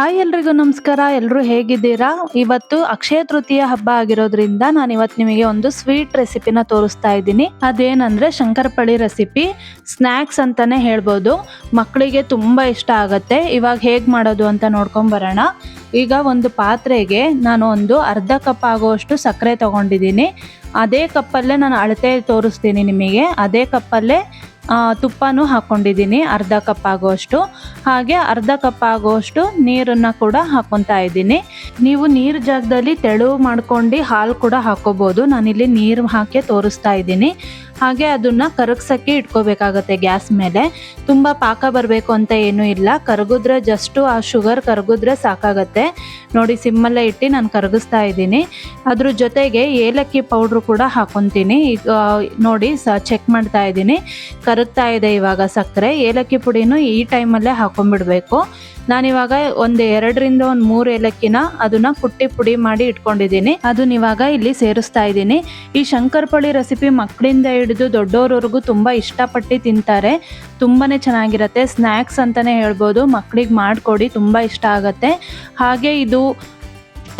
Hi ಎಲ್ರಿಗೂ ನಮಸ್ಕಾರ. ಎಲ್ಲರೂ ಹೇಗಿದ್ದೀರಾ? ಇವತ್ತು ಅಕ್ಷಯ ತೃತೀಯ ಹಬ್ಬ ಆಗಿರೋದ್ರಿಂದ ನಾನು ಇವತ್ತು ನಿಮಗೆ ಒಂದು ಸ್ವೀಟ್ ರೆಸಿಪಿನ ತೋರಿಸ್ತಾ ಇದ್ದೀನಿ. ಅದೇನಂದ್ರೆ ಶಂಕರಪಳಿ ರೆಸಿಪಿ. ಸ್ನ್ಯಾಕ್ಸ್ ಅಂತಾನೆ ಹೇಳ್ಬೋದು. ಮಕ್ಕಳಿಗೆ ತುಂಬಾ ಇಷ್ಟ ಆಗತ್ತೆ. ಇವಾಗ ಹೇಗೆ ಮಾಡೋದು ಅಂತ ನೋಡ್ಕೊಂಡ್ ಬರೋಣ. ಈಗ ಒಂದು ಪಾತ್ರೆಗೆ ನಾನು ಒಂದು ಅರ್ಧ ಕಪ್ ಆಗುವಷ್ಟು ಸಕ್ಕರೆ ತಗೊಂಡಿದ್ದೀನಿ. ಅದೇ ಕಪ್ಪಲ್ಲೇ ನಾನು ಅಳತೆ ತೋರಿಸ್ತೀನಿ ನಿಮಗೆ. ಅದೇ ಕಪ್ಪಲ್ಲೇ ತುಪ್ಪನೂ ಹಾಕೊಂಡಿದ್ದೀನಿ, ಅರ್ಧ ಕಪ್ ಆಗುವಷ್ಟು ಹಾಗೆ ಅರ್ಧ ಕಪ್ ಆಗುವಷ್ಟು ನೀರನ್ನು ಕೂಡ ಹಾಕೊತಾ ಇದ್ದೀನಿ. ನೀವು ನೀರು ಜಾಗದಲ್ಲಿ ತೆಳು ಮಾಡ್ಕೊಂಡು ಹಾಲು ಕೂಡ ಹಾಕೋಬೋದು. ನಾನಿಲ್ಲಿ ನೀರು ಹಾಕಿ ತೋರಿಸ್ತಾ ಇದ್ದೀನಿ. ಹಾಗೆ ಅದನ್ನ ಕರಗ್ಸೋಕ್ಕೆ ಇಟ್ಕೋಬೇಕಾಗತ್ತೆ ಗ್ಯಾಸ್ ಮೇಲೆ. ತುಂಬ ಪಾಕ ಬರಬೇಕು ಅಂತ ಏನೂ ಇಲ್ಲ. ಕರಗಿದ್ರೆ ಜಸ್ಟು ಆ ಶುಗರ್ ಕರಗಿದ್ರೆ ಸಾಕಾಗತ್ತೆ. ನೋಡಿ, ಸಿಮ್ಮಲ್ಲೇ ಇಟ್ಟು ನಾನು ಕರಗಿಸ್ತಾ ಇದ್ದೀನಿ. ಅದ್ರ ಜೊತೆಗೆ ಏಲಕ್ಕಿ ಪೌಡ್ರು ಕೂಡ ಹಾಕೊತೀನಿ. ಈಗ ನೋಡಿ, ಸ ಚೆಕ್ ಮಾಡ್ತಾ ಇದ್ದೀನಿ. ಕರಗ್ತಾ ಇದೆ ಇವಾಗ ಸಕ್ಕರೆ. ಏಲಕ್ಕಿ ಪುಡಿನೂ ಈ ಟೈಮಲ್ಲೇ ಹಾಕೊಂಡ್ಬಿಡ್ಬೇಕು. ನಾನಿವಾಗ ಒಂದು ಎರಡರಿಂದ ಒಂದು ಮೂರು ಏಲಕ್ಕಿನ ಅದನ್ನು ಕುಟ್ಟಿ ಪುಡಿ ಮಾಡಿ ಇಟ್ಕೊಂಡಿದ್ದೀನಿ. ಅದನ್ನ ಇವಾಗ ಇಲ್ಲಿ ಸೇರಿಸ್ತಾ ಇದ್ದೀನಿ. ಈ ಶಂಕರಪಳಿ ರೆಸಿಪಿ ಮಕ್ಕಳಿಂದ ಹಿಡಿದು ದೊಡ್ಡವರವರೆಗೂ ತುಂಬ ಇಷ್ಟಪಟ್ಟು ತಿಂತಾರೆ. ತುಂಬಾ ಚೆನ್ನಾಗಿರುತ್ತೆ. ಸ್ನ್ಯಾಕ್ಸ್ ಅಂತಲೇ ಹೇಳ್ಬೋದು. ಮಕ್ಕಳಿಗೆ ಮಾಡಿಕೊಡಿ, ತುಂಬ ಇಷ್ಟ ಆಗುತ್ತೆ. ಹಾಗೆ ಇದು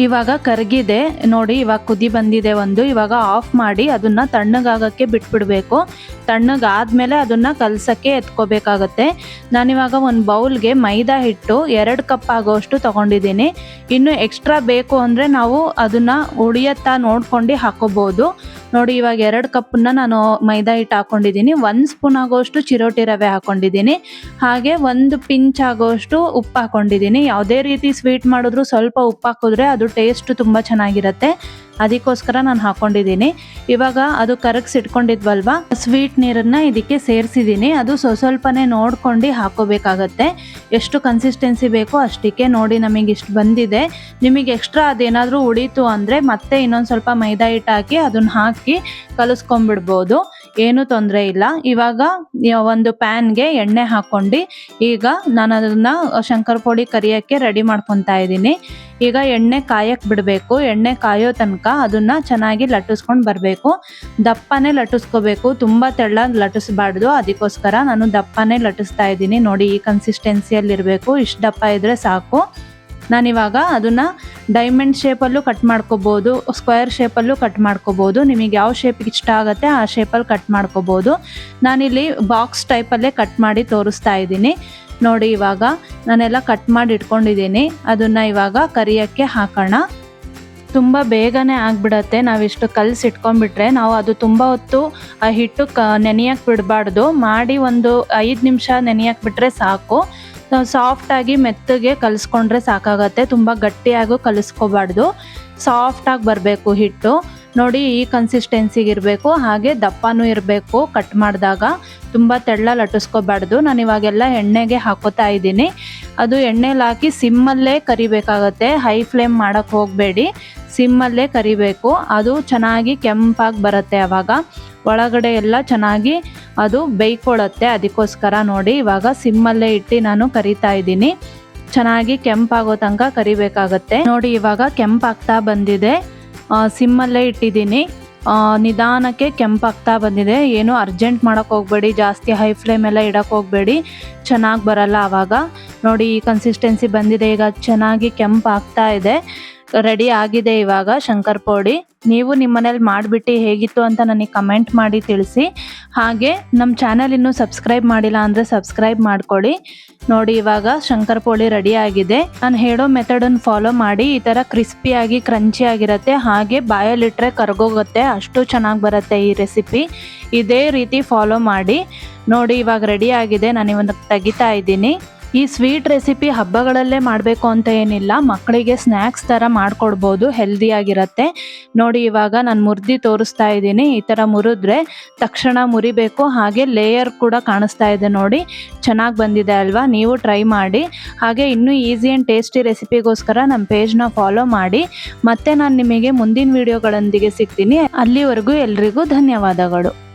ಇವಾಗ ಕರಗಿದೆ. ನೋಡಿ, ಇವಾಗ ಕುದಿ ಬಂದಿದೆ ಒಂದು. ಇವಾಗ ಆಫ್ ಮಾಡಿ ಅದನ್ನ ತಣ್ಣಗಾಗಕ್ಕೆ ಬಿಟ್ಬಿಡ್ಬೇಕು. ತಣ್ಣಗಾದ್ಮೇಲೆ ಅದನ್ನ ಕಲ್ಸಕ್ಕೆ ಎತ್ಕೋಬೇಕಾಗತ್ತೆ. ನಾನಿವಾಗ ಒಂದು ಬೌಲ್ಗೆ ಮೈದಾ ಹಿಟ್ಟು ಎರಡು ಕಪ್ ಆಗೋಷ್ಟು ತಗೊಂಡಿದ್ದೀನಿ. ಇನ್ನು ಎಕ್ಸ್ಟ್ರಾ ಬೇಕು ಅಂದರೆ ನಾವು ಅದನ್ನ ಉಳಿಯತ್ತಾ ನೋಡ್ಕೊಂಡು ಹಾಕೋಬಹುದು ನೋಡಿ, ಇವಾಗ ಎರಡು ಕಪ್ಪನ್ನ ನಾನು ಮೈದಾ ಹಿಟ್ಟು ಹಾಕೊಂಡಿದ್ದೀನಿ. ಒಂದು ಸ್ಪೂನ್ ಆಗೋಷ್ಟು ಚಿರೋಟಿ ರವೆ ಹಾಕೊಂಡಿದ್ದೀನಿ. ಹಾಗೆ ಒಂದು ಪಿಂಚ್ ಆಗೋಷ್ಟು ಉಪ್ಪು ಹಾಕೊಂಡಿದ್ದೀನಿ. ಯಾವುದೇ ರೀತಿ ಸ್ವೀಟ್ ಮಾಡಿದ್ರು ಸ್ವಲ್ಪ ಉಪ್ಪು ಹಾಕಿದ್ರೆ ಅದು ಟೇಸ್ಟ್ ತುಂಬ ಚೆನ್ನಾಗಿರುತ್ತೆ. ಅದಕ್ಕೋಸ್ಕರ ನಾನು ಹಾಕೊಂಡಿದ್ದೀನಿ. ಇವಾಗ ಅದು ಕರಗಿಸಿಟ್ಕೊಂಡಿದ್ವಲ್ವ? ಸ್ವೀಟ್ ನೀರನ್ನ ಇದಕ್ಕೆ ಸೇರಿಸಿದ್ದೀನಿ. ಅದು ಸ್ವ- ಸ್ವಲ್ಪನೇ ನೋಡ್ಕೊಂಡು ಹಾಕೋಬೇಕಾಗತ್ತೆ. ಎಷ್ಟು ಕನ್ಸಿಸ್ಟೆನ್ಸಿ ಬೇಕೋ ಅಷ್ಟಕ್ಕೆ ನೋಡಿ ನಮಗೆ ಇಷ್ಟು ಬಂದಿದೆ. ನಿಮಗೆ ಎಕ್ಸ್ಟ್ರಾ ಅದೇನಾದರೂ ಉಳೀತು ಅಂದರೆ ಮತ್ತೆ ಇನ್ನೊಂದು ಸ್ವಲ್ಪ ಮೈದಾ ಹಿಟ್ಟು ಹಾಕಿ ಅದನ್ನ ಹಾಕಿ ಕಲಿಸ್ಕೊಂಡ್ಬಿಡ್ಬೋದು. ಏನೂ ತೊಂದರೆ ಇಲ್ಲ. ಇವಾಗ ಒಂದು ಪ್ಯಾನ್ಗೆ ಎಣ್ಣೆ ಹಾಕ್ಕೊಂಡು ಈಗ ನಾನು ಅದನ್ನ ಶಂಕರ ಪುಡಿ ಕರಿಯೋಕ್ಕೆ ರೆಡಿ ಮಾಡ್ಕೊತಾ ಇದ್ದೀನಿ. ಈಗ ಎಣ್ಣೆ ಕಾಯಕ್ಕೆ ಬಿಡಬೇಕು. ಎಣ್ಣೆ ಕಾಯೋ ತನಕ ಅದನ್ನ ಚೆನ್ನಾಗಿ ಲಟ್ಟಿಸ್ಕೊಂಡು ಬರಬೇಕು. ದಪ್ಪನೇ ಲಟ್ಟಿಸ್ಕೋಬೇಕು. ತುಂಬ ತೆಳ್ಳ ಲಟ್ಟಿಸ್ಬಾರ್ದು. ಅದಕ್ಕೋಸ್ಕರ ನಾನು ದಪ್ಪನೇ ಲಟ್ಟಿಸ್ತಾ ಇದ್ದೀನಿ. ನೋಡಿ, ಈ ಕನ್ಸಿಸ್ಟೆನ್ಸಿಯಲ್ಲಿ ಇರಬೇಕು ಇಷ್ಟು ದಪ್ಪ ಇದ್ರೆ ಸಾಕು. ನಾನಿವಾಗ ಅದನ್ನು ಡೈಮಂಡ್ ಶೇಪಲ್ಲೂ ಕಟ್ ಮಾಡ್ಕೋಬೋದು ಸ್ಕ್ವೇರ್ ಶೇಪಲ್ಲೂ ಕಟ್ ಮಾಡ್ಕೋಬೋದು. ನಿಮಗೆ ಯಾವ ಶೇಪ್ ಇಷ್ಟ ಆಗುತ್ತೆ ಆ ಶೇಪಲ್ಲಿ ಕಟ್ ಮಾಡ್ಕೋಬೋದು. ನಾನಿಲ್ಲಿ ಬಾಕ್ಸ್ ಟೈಪಲ್ಲೇ ಕಟ್ ಮಾಡಿ ತೋರಿಸ್ತಾ ಇದ್ದೀನಿ. ನೋಡಿ ಇವಾಗ ನಾನೆಲ್ಲ ಕಟ್ ಮಾಡಿ ಇಟ್ಕೊಂಡಿದ್ದೀನಿ. ಅದನ್ನು ಇವಾಗ ಕರಿಯಕ್ಕೆ ಹಾಕೋಣ. ತುಂಬ ಬೇಗನೆ ಆಗಿಬಿಡತ್ತೆ. ನಾವಿಷ್ಟು ಕಲ್ಸಿ ಇಟ್ಕೊಂಡ್ಬಿಟ್ರೆ ನಾವು ಅದು ತುಂಬ ಹೊತ್ತು ಹಿಟ್ಟು ಕ ನೆನೆಯಕ್ಕೆ ಬಿಡಬಾರ್ದು. ಮಾಡಿ ಒಂದು ಐದು ನಿಮಿಷ ನೆನೆಯಕ್ಕೆ ಬಿಟ್ಟರೆ ಸಾಕು. ಸಾಫ್ಟಾಗಿ ಮೆತ್ತಗೆ ಕಲಿಸ್ಕೊಂಡ್ರೆ ಸಾಕಾಗತ್ತೆ. ತುಂಬ ಗಟ್ಟಿಯಾಗೂ ಕಲಿಸ್ಕೋಬಾರ್ದು. ಸಾಫ್ಟಾಗಿ ಬರಬೇಕು ಹಿಟ್ಟು. ನೋಡಿ ಈ ಕನ್ಸಿಸ್ಟೆನ್ಸಿಗೆ ಇರಬೇಕು. ಹಾಗೆ ದಪ್ಪನೂ ಇರಬೇಕು ಕಟ್ ಮಾಡಿದಾಗ. ತುಂಬ ತೆಳ್ಳ ಲಟ್ಟಿಸ್ಕೋಬಾರ್ದು. ನಾನು ಇವಾಗೆಲ್ಲ ಎಣ್ಣೆಗೆ ಹಾಕೋತಾ ಇದ್ದೀನಿ. ಅದು ಎಣ್ಣೆಲಿ ಹಾಕಿ ಸಿಮ್ಮಲ್ಲೇ ಕರಿಬೇಕಾಗತ್ತೆ. ಹೈ ಫ್ಲೇಮ್ ಮಾಡೋಕ್ಕೆ ಹೋಗಬೇಡಿ. ಸಿಮ್ಮಲ್ಲೇ ಕರಿಬೇಕು. ಅದು ಚೆನ್ನಾಗಿ ಕೆಂಪಾಗಿ ಬರುತ್ತೆ ಆವಾಗ ಒಳಗಡೆ ಎಲ್ಲ ಚೆನ್ನಾಗಿ ಅದು ಬೇಯ್ಕೊಳ್ಳುತ್ತೆ. ಅದಕ್ಕೋಸ್ಕರ ನೋಡಿ, ಇವಾಗ ಸಿಮ್ಮಲ್ಲೇ ಇಟ್ಟು ನಾನು ಕರಿತಾ ಇದ್ದೀನಿ. ಚೆನ್ನಾಗಿ ಕೆಂಪಾಗೋ ತನಕ ಕರಿಬೇಕಾಗತ್ತೆ. ನೋಡಿ, ಇವಾಗ ಕೆಂಪಾಗ್ತಾ ಬಂದಿದೆ. ಸಿಮ್ಮಲ್ಲೇ ಇಟ್ಟಿದ್ದೀನಿ. ನಿಧಾನಕ್ಕೆ ಕೆಂಪಾಗ್ತಾ ಬಂದಿದೆ. ಏನು ಅರ್ಜೆಂಟ್ ಮಾಡೋಕೆ ಹೋಗಬೇಡಿ. ಜಾಸ್ತಿ ಹೈ ಫ್ಲೇಮ್ ಎಲ್ಲ ಇಡಕ್ಕೆ ಹೋಗಬೇಡಿ. ಚೆನ್ನಾಗಿ ಬರಲ್ಲ ಆವಾಗ ನೋಡಿ, ಈ ಕನ್ಸಿಸ್ಟೆನ್ಸಿ ಬಂದಿದೆ. ಈಗ ಚೆನ್ನಾಗಿ ಕೆಂಪಾಗ್ತಾ ಇದೆ. ರೆಡಿ ಆಗಿದೆ ಇವಾಗ ಶಂಕರ್ ಪೋಡಿ. ನೀವು ನಿಮ್ಮನೇಲಿ ಮಾಡಿಬಿಟ್ಟು ಹೇಗಿತ್ತು ಅಂತ ನನಗೆ ಕಮೆಂಟ್ ಮಾಡಿ ತಿಳಿಸಿ. ಹಾಗೆ ನಮ್ಮ ಚಾನಲ್ ಇನ್ನೂ ಸಬ್ಸ್ಕ್ರೈಬ್ ಮಾಡಿಲ್ಲ ಅಂದರೆ ಸಬ್ಸ್ಕ್ರೈಬ್ ಮಾಡ್ಕೊಳ್ಳಿ ನೋಡಿ ಇವಾಗ ಶಂಕರ್ ಪೋಳಿ ರೆಡಿ ಆಗಿದೆ. ನಾನು ಹೇಳೋ ಮೆಥಡನ್ನು ಫಾಲೋ ಮಾಡಿ, ಈ ಥರ ಕ್ರಿಸ್ಪಿಯಾಗಿ ಕ್ರಂಚಿ ಆಗಿರುತ್ತೆ, ಹಾಗೆ ಬಾಯಲ್ಲಿಟ್ಟರೆ ಕರ್ಗೋಗುತ್ತೆ, ಅಷ್ಟು ಚೆನ್ನಾಗಿ ಬರುತ್ತೆ ಈ ರೆಸಿಪಿ. ಇದೇ ರೀತಿ ಫಾಲೋ ಮಾಡಿ. ನೋಡಿ ಇವಾಗ ರೆಡಿ ಆಗಿದೆ, ನಾನು ಇವನ್ನ ತೆಗಿತಾ ಇದ್ದೀನಿ. ಈ ಸ್ವೀಟ್ ರೆಸಿಪಿ ಹಬ್ಬಗಳಲ್ಲೇ ಮಾಡಬೇಕು ಅಂತ ಏನಿಲ್ಲ, ಮಕ್ಕಳಿಗೆ ಸ್ನ್ಯಾಕ್ಸ್ ಥರ ಮಾಡ್ಕೊಡ್ಬೋದು ಹೆಲ್ದಿಯಾಗಿರತ್ತೆ ನೋಡಿ ಇವಾಗ ನಾನು ಮುರಿದಿ ತೋರಿಸ್ತಾ ಇದ್ದೀನಿ, ಈ ಥರ ಮುರಿದ್ರೆ ತಕ್ಷಣ ಮುರಿಬೇಕು, ಹಾಗೆ ಲೇಯರ್ ಕೂಡ ಕಾಣಿಸ್ತಾ ಇದೆ ನೋಡಿ. ಚೆನ್ನಾಗಿ ಬಂದಿದೆ ಅಲ್ವಾ? ನೀವು ಟ್ರೈ ಮಾಡಿ. ಹಾಗೆ ಇನ್ನೂ ಈಸಿ ಆ್ಯಂಡ್ ಟೇಸ್ಟಿ ರೆಸಿಪಿಗೋಸ್ಕರ ನಮ್ಮ ಪೇಜ್ನ ಫಾಲೋ ಮಾಡಿ. ಮತ್ತೆ ನಾನು ನಿಮಗೆ ಮುಂದಿನ ವಿಡಿಯೋಗಳೊಂದಿಗೆ ಸಿಗ್ತೀನಿ. ಅಲ್ಲಿವರೆಗೂ ಎಲ್ರಿಗೂ ಧನ್ಯವಾದಗಳು.